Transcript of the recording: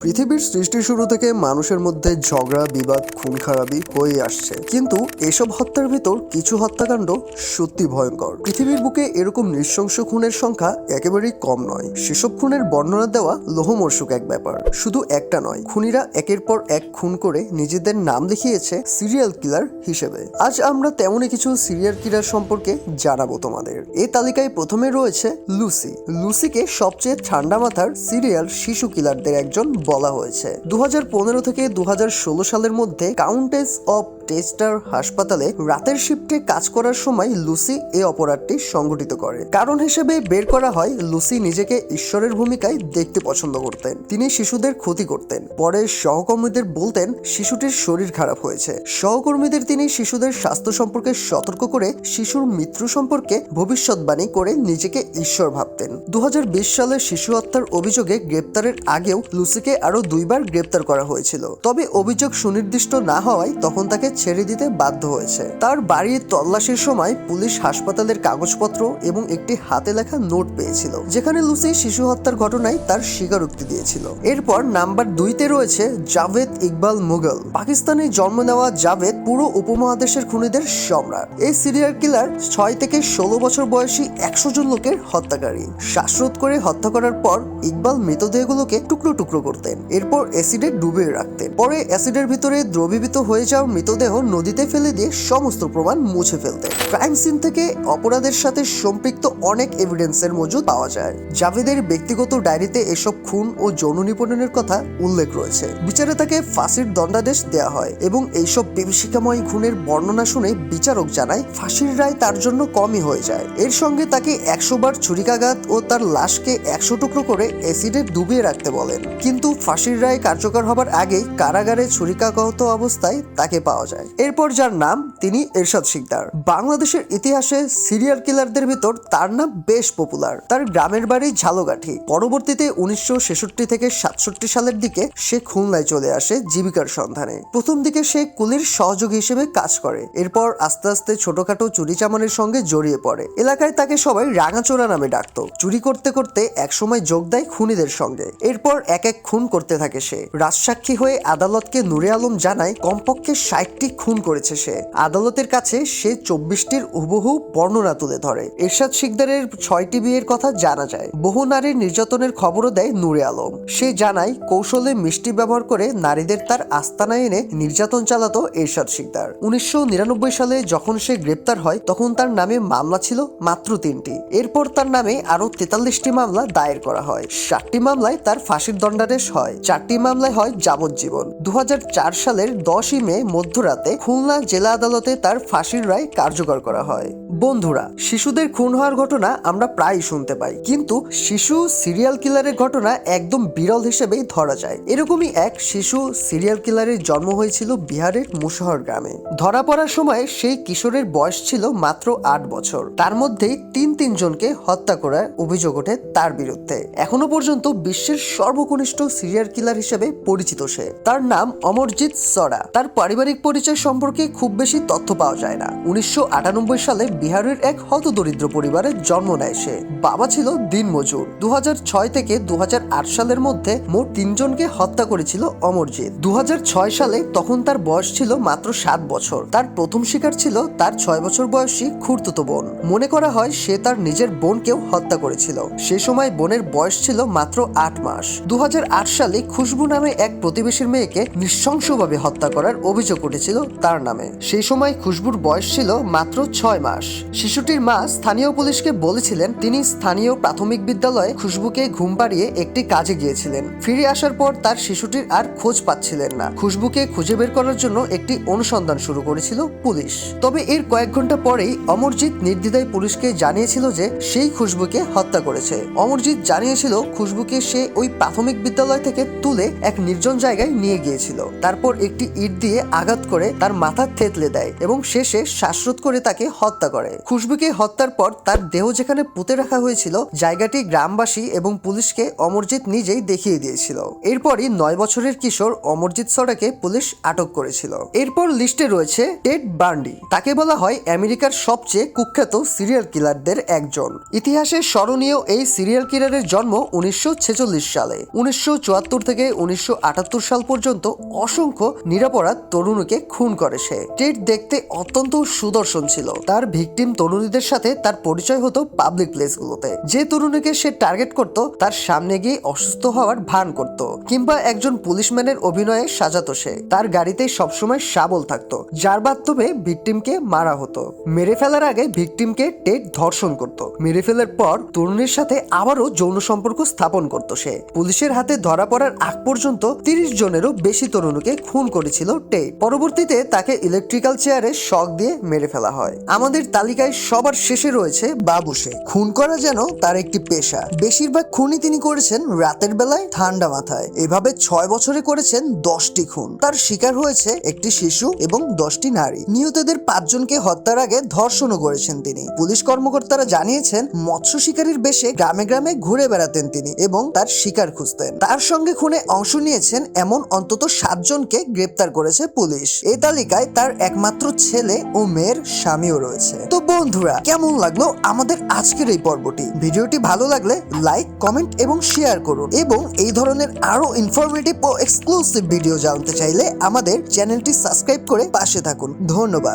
পৃথিবীর সৃষ্টি শুরু থেকে মানুষের মধ্যে ঝগড়া, বিবাদ খুন খারাপি হয়ে আসছে। কিন্তু এসব হত্যার ভিতর কিছু হত্যাকাণ্ড সত্যি ভয়ঙ্কর। পৃথিবীর বুকে এরকম নৃশংস খুনের সংখ্যা একেবারেই কম নয়। সেসব খুনের বর্ণনা দেওয়া লোহমর্ষক এক ব্যাপার। শুধু একটা নয়, খুনিরা একের পর এক খুন করে নিজেদের নাম লিখিয়েছে সিরিয়াল কিলার হিসেবে। আজ আমরা তেমনই কিছু সিরিয়াল কিলার সম্পর্কে জানাব তোমাদের। এই তালিকায় প্রথমে রয়েছে লুসি। লুসিকে সবচেয়ে ঠান্ডা মাথার সিরিয়াল শিশু কিলারদের একজন বলা হয়েছে। দু হাজার পনেরো থেকে দু হাজার ষোলো সালের মধ্যে কাউন্টেস অফ টেস্টার হাসপাতালে রাতের শিফটে কাজ করার সময় লুসি এ অপরাধটি সংঘটিত করে। কারণ হিসেবে বের করা হয়, লুসি নিজেকে ঈশ্বরের ভূমিকায় দেখতে পছন্দ করতেন। তিনি শিশুদের ক্ষতি করতেন। পরে সহকর্মীদের বলতেন, শিশুটির শরীর খারাপ হয়েছে। সহকর্মীদের তিনি শিশুদের স্বাস্থ্য সম্পর্কে সতর্ক করে শিশুর মৃত্যু সম্পর্কে ভবিষ্যৎবাণী করে নিজেকে ঈশ্বর ভাবতেন। দু হাজার বিশ সালে শিশু হত্যার অভিযোগে গ্রেপ্তারের আগেও লুসিকে আরও দুইবার গ্রেপ্তার করা হয়েছিল। তবে অভিযোগ সুনির্দিষ্ট না হওয়ায় তখন তাকে ছেড়ে দিতে বাধ্য হয়েছে। তার বাড়ির তল্লাশির সময় পুলিশ হাসপাতালের কাগজপত্র এবং একটি হাতে লেখা নোট পেয়েছিল, যেখানে লুসি শিশু হত্যার ঘটনায় তার স্বীকারোক্তি দিয়েছিল। এরপর নাম্বার দুইতে রয়েছে জাভেদ ইকবাল মুঘল পাকিস্তানে জন্ম নেওয়া জাভেদ পুরো উপমহাদেশের খুনিদের সম্রাট। এই সিরিয়াল কিলার ছয় থেকে ষোলো বছর বয়সী একশো জন লোকের হত্যাকারী। শ্বাসরোধ করে হত্যা করার পর ইকবাল মৃতদেহগুলোকে টুকরো টুকরো করতেন, এরপর অ্যাসিডে ডুবিয়ে রাখতেন। পরে অ্যাসিডের ভিতরে দ্রবীভূত হয়ে যাওয়া মৃতদেহ নদীতে ফেলে দিয়ে সমস্ত প্রমাণ মুছে ফেলতেন ক্রাইম সিন থেকে অপরাধের সাথে সম্পৃক্ত অনেক এভিডেন্সের মজুদ পাওয়া যায়। জাভেদের ব্যক্তিগত ডায়েরিতে এসব খুন ও যৌন নিপীড়নের কথা উল্লেখ রয়েছে। বিচারে তাকে ফাঁসির দণ্ডাদেশ দেওয়া হয় এবং এইসব বিভীষিকাময় খুনের বর্ণনা শুনে বিচারক জানায়, ফাঁসির রায় তার জন্য কমই হয়ে যায়। এর সঙ্গে তাকে একশো বার ছুরিকাঘাত ও তার লাশকে একশো টুকরো করে অ্যাসিডে ডুবিয়ে রাখতে বলেন। কিন্তু ফাঁসির রায় কার্যকর হবার আগেই কারাগারে ছুরিকাগত অবস্থায় তাকে পাওয়া যায়। এরপর যার নাম, তিনি এরশাদ শিকদার। বাংলাদেশের ইতিহাসে সিরিয়াল কিলারদের ভিতর তার নাম বেশ পপুলার। তার গ্রামের বাড়ি ঝালকাঠি। পরবর্তীতে উনিশশো ছেষট্টি থেকে সাতষট্টি সালের দিকে সে খুলনায় চলে আসে জীবিকার সন্ধানে। প্রথম দিকে সে কুলির সহযোগী হিসেবে কাজ করে। এরপর আস্তে আস্তে ছোটখাটো চুরি চামানের সঙ্গে জড়িয়ে পড়ে। এলাকায় তাকে সবাই রাঙাচোরা নামে ডাকতো। চুরি করতে করতে একসময় যোগ দেয় খুনিদের সঙ্গে। এরপর এক এক খুন করতে থাকে সে। রাজসাক্ষী হয়ে আদালতকে নুরে আলম জানায়, কমপক্ষে ষাটটি খুন করেছে সে? আদালতের কাছে সে চব্বিশটির হুবহু বর্ণনা তুলে ধরে। এরশাদ শিকদারের ছয়টি বিয়ের কথা জানা যায়। বহু নারীর নির্যাতনের খবরও দেয় নূরে আলম। সে জানায়, কৌশলে মিষ্টি ব্যবহার করে নারীদের তার আস্তানায় এনে নির্যাতন চালাতো এরশাদ শিকদার। উনিশশো নিরানব্বই সালে যখন সে গ্রেপ্তার হয়, তখন তার নামে মামলা ছিল মাত্র তিনটি। এরপর তার নামে আরও তেতাল্লিশটি মামলা দায়ের করা হয়। ষাটটি মামলায় তার ফাঁসির দণ্ডাদেশ হয়। চারটি মামলায় হয় যাবজ্জীবন। দু হাজার চার সালের দশই মে মধ্যরাতে খুলনা জেলা আদালতে তার ফাঁসির রায় কার্যকর করা হয়। বন্ধুরা, শিশুদের খুন হওয়ার ঘটনা আমরা প্রায়ই শুনতে পাই, কিন্তু শিশু সিরিয়াল কিলারের ঘটনা একদম বিরল হিসেবেই ধরা যায়। এরকমই এক শিশু সিরিয়াল কিলারের জন্ম হয়েছিল বিহারের মুশহর গ্রামে। ধরা পড়ার সময় সেই কিশোরের বয়স ছিল মাত্র আট বছর। তার মধ্যেই তিন তিনজনকে হত্যা করার অভিযোগ ওঠে তার বিরুদ্ধে। এখনও পর্যন্ত বিশ্বের সর্বকনিষ্ঠ সিরিয়াল কিলার হিসেবে পরিচিত সে। তার নাম অমরজিৎ সরা। তার পারিবারিক পরিচয় সম্পর্কে খুব বেশি তথ্য পাওয়া যায় না। উনিশশো আটানব্বই সালে বিহারের এক হতদরিদ্র পরিবারে জন্ম নেয় সে। বাবা ছিল দিনমজুর। দু হাজার ছয় থেকে দু হাজার আট সালের মধ্যে মোট তিনজনকে হত্যা করেছিল অমরজিৎ। দু হাজার ছয় সালে তখন তার বয়স ছিল মাত্র সাত বছর। তার প্রথম শিকার ছিল তার ছয় বছর বয়সী খুঁড়তুতো বোন। মনে করা হয় সে তার নিজের বোনকেও হত্যা করেছিল। সে সময় বোনের বয়স ছিল মাত্র আট মাস। দু হাজার আট সালে খুশবু নামে এক প্রতিবেশীর মেয়েকে নৃশংসভাবে হত্যা করার অভিযোগ উঠেছিল। তার নামে। সেই সময় খুশবুর বয়স ছিল মাত্র ছয় মাস। শিশুটির মা স্থানীয় পুলিশকে বলেছিলেন, তিনি স্থানীয় প্রাথমিক বিদ্যালয়ে খুশবুকে ঘুম পাড়িয়ে একটি কাজে গিয়েছিলেন। ফিরে আসার পর তার শিশুটির আর খোঁজ পাচ্ছিলেন না। খুশবুকে খুঁজে বের করার জন্য একটি অনুসন্ধান শুরু করেছিল পুলিশ। তবে এর কয়েক ঘণ্টা পরেই অমরজিৎ নির্দ্বিধায় পুলিশকে জানিয়েছিল যে সেই খুশবুকে হত্যা করেছে। অমরজিৎ জানিয়েছিল, খুশবুকে সে ওই প্রাথমিক বিদ্যালয় থেকে তুলে এক নির্জন জায়গায় নিয়ে গিয়েছিল। তারপর একটি ইট দিয়ে আঘাত করে করে তার মাথা থেতলে দেয় এবং শেষে শ্বাসরোধ করে তাকে হত্যা করে। খুশবুকে হত্যার পর তার দেহ যেখানে পুঁতে রাখা হয়েছিল, জায়গাটি গ্রামবাসী এবং পুলিশকে অমরজিৎ নিজেই দেখিয়ে দিয়েছিল। এরপরই নয় বছরের কিশোর অমরজিৎ সরাকে পুলিশ আটক করেছিল। এরপর লিস্টে রয়েছে টেড বার্ন্ডি। তাকে বলা হয় আমেরিকার সবচেয়ে কুখ্যাত সিরিয়াল কিলারদের একজন। ইতিহাসে স্মরণীয় এই সিরিয়াল কিলারের জন্ম উনিশশো ছেচল্লিশ সালে। উনিশশো চুয়াত্তর থেকে উনিশশো আটাত্তর সাল পর্যন্ত অসংখ্য নিরাপরাধ তরুণীকে খুন করে সে। টেড দেখতে অত্যন্ত সুদর্শন ছিল। তার ভিকটিম তরুণীদের সাথে তার পরিচয় হতো পাবলিক প্লেসগুলোতে। যে তরুণীকে সে টার্গেট করত, তার সামনে গিয়ে অসুস্থ হওয়ার ভান করত কিংবা একজন পুলিশম্যানের অভিনয়ে সাজাতো সে। তার গাড়িতে সবসময় শাবল থাকতো, যার মাধ্যমে ভিকটিমকে মারা হতো। মেরে ফেলার আগে ভিকটিমকে টেড ধর্ষণ করত। মেরে ফেলার পর তরুণীর সাথে আবারও যৌন সম্পর্ক স্থাপন করত সে। পুলিশের হাতে ধরা পড়ার আগ পর্যন্ত তিরিশ জনেরও বেশি তরুণীকে খুন করেছিল টেড পরবর্তীতে তাকে ইলেকট্রিক্যাল চেয়ারে শক দিয়ে মেরে ফেলা হয়। আমাদের তালিকায় সবার শেষে রয়েছে বাবুসে খুন করা যেন তার একটি পেশা। বেশিরভাগ খুনই তিনি করেছেন রাতের বেলায় ঠান্ডা মাথায়। এভাবে ছয় বছরে করেছেন দশটি খুন। তার শিকার হয়েছে একটি শিশু এবং দশটি নারী। নিহতদের পাঁচজনকে হত্যার আগে ধর্ষণও করেছেন তিনি। পুলিশ কর্মকর্তারা জানিয়েছেন, মৎস্য শিকারীর বেশে গ্রামে গ্রামে ঘুরে বেড়াতেন তিনি এবং তার শিকার খুঁজতেন। তার সঙ্গে খুনে অংশ নিয়েছেন এমন অন্তত সাতজনকে গ্রেপ্তার করেছে পুলিশ। এই তালিকায় তার একমাত্র ছেলে ও মেয়ের স্বামীও রয়েছে। তো বন্ধুরা, কেমন লাগল আমাদের আজকের এই পর্বটি? ভিডিওটি ভালো লাগলে লাইক, কমেন্ট এবং শেয়ার করুন। এবং এই ধরনের আরও ইনফরমেটিভ ও এক্সক্লুসিভ ভিডিও জানতে চাইলে আমাদের চ্যানেলটি সাবস্ক্রাইব করে পাশে থাকুন। ধন্যবাদ।